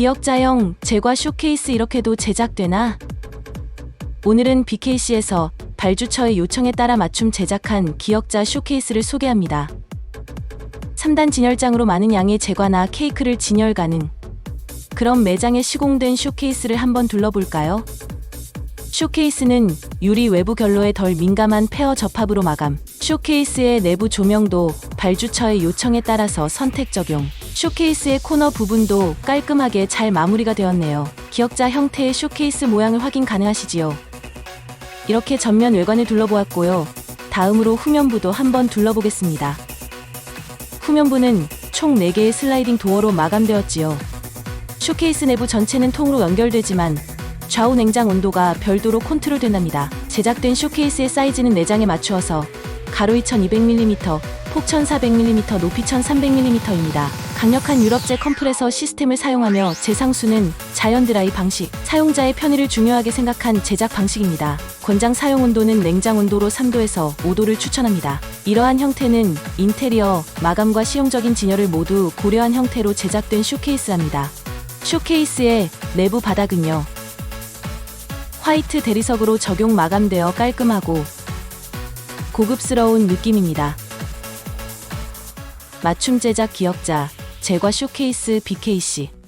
기역자형 제과 쇼케이스 이렇게도 제작되나? 오늘은 BKC에서 발주처의 요청에 따라 맞춤 제작한 기역자 쇼케이스를 소개합니다. 3단 진열장으로 많은 양의 제과나 케이크를 진열 가능. 그럼 매장에 시공된 쇼케이스를 한번 둘러볼까요? 쇼케이스는 유리 외부 결로에 덜 민감한 페어 접합으로 마감. 쇼케이스의 내부 조명도 발주처의 요청에 따라서 선택 적용. 쇼케이스의 코너 부분도 깔끔하게 잘 마무리가 되었네요. 기역자 형태의 쇼케이스 모양을 확인 가능하시지요. 이렇게 전면 외관을 둘러보았고요. 다음으로 후면부도 한번 둘러보겠습니다. 후면부는 총 4개의 슬라이딩 도어로 마감되었지요. 쇼케이스 내부 전체는 통으로 연결되지만 좌우 냉장 온도가 별도로 컨트롤된답니다. 제작된 쇼케이스의 사이즈는 내장에 맞추어서 가로 2200mm, 폭 1400mm, 높이 1300mm입니다. 강력한 유럽제 컴프레서 시스템을 사용하며 재상수는 자연 드라이 방식, 사용자의 편의를 중요하게 생각한 제작 방식입니다. 권장 사용 온도는 냉장 온도로 3도에서 5도를 추천합니다. 이러한 형태는 인테리어, 마감과 실용적인 진열을 모두 고려한 형태로 제작된 쇼케이스랍니다. 쇼케이스의 내부 바닥은요. 화이트 대리석으로 적용 마감되어 깔끔하고 고급스러운 느낌입니다. 맞춤 제작 기억자 제과 쇼케이스 BKC